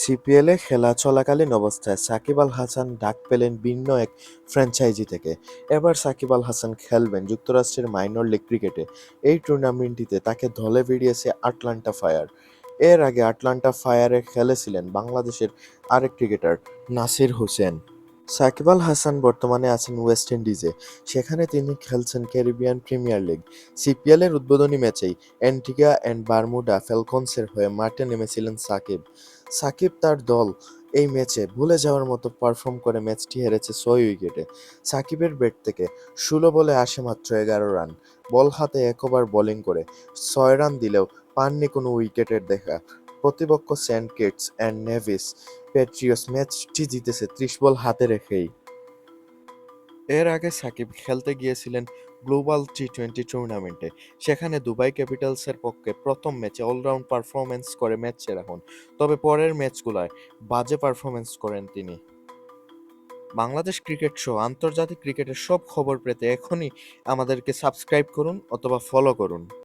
সিপিএলে খেলা চলাকালীন অবস্থায় সাকিব আল হাসান ডাক পেলেন ভিন্ন এক ফ্র্যাঞ্চাইজি থেকে। এবার সাকিব আল হাসান খেলবেন যুক্তরাষ্ট্রের মাইনর লিগ ক্রিকেটে। এই টুর্নামেন্টটিতে তাকে ধলে ভিড়িয়েছে আটলান্টা ফায়ার। এর আগে আটলান্টা ফায়ারে খেলেছিলেন বাংলাদেশের আরেক ক্রিকেটার নাসির হোসেন। সাকিব আল হাসান বর্তমানে আছেন ওয়েস্ট ইন্ডিজে। সেখানে তিনি খেলছেন ক্যারিবিয়ান প্রিমিয়ার লিগ। সিপিএলের উদ্বোধনী ম্যাচেই অ্যান্টিগা অ্যান্ড বারমুডা ফ্যালকনসের হয়ে মাঠে নেমেছিলেন সাকিব। সাকিব তার দল এই ম্যাচে ভুলে যাওয়ার মতো পারফর্ম করে ম্যাচটি হেরেছে ছয় উইকেটে। সাকিবের ব্যাট থেকে ষোলো বলে আসে মাত্র এগারো রান। বল হাতে একবার বোলিং করে ছয় রান দিলেও পাননি কোনো উইকেটের দেখা। প্রতিপক্ষ Saint Kitts and Nevis Patriots ম্যাচটি জিতেছে ত্রিশ বল হাতে রেখেই। এর আগে সাকিব খেলতে গিয়েছিলেন গ্লোবাল টি টোয়েন্টি টুর্নামেন্টে। সেখানে দুবাই ক্যাপিটালসের পক্ষে প্রথম ম্যাচে অলরাউন্ড পারফরমেন্স করে ম্যাচ সেরা হন। তবে পরের ম্যাচগুলোয় বাজে পারফরমেন্স করেন তিনি। বাংলাদেশ ক্রিকেট শো আন্তর্জাতিক ক্রিকেটের সব খবর পেতে এখনই আমাদেরকে সাবস্ক্রাইব করুন অথবা ফলো করুন।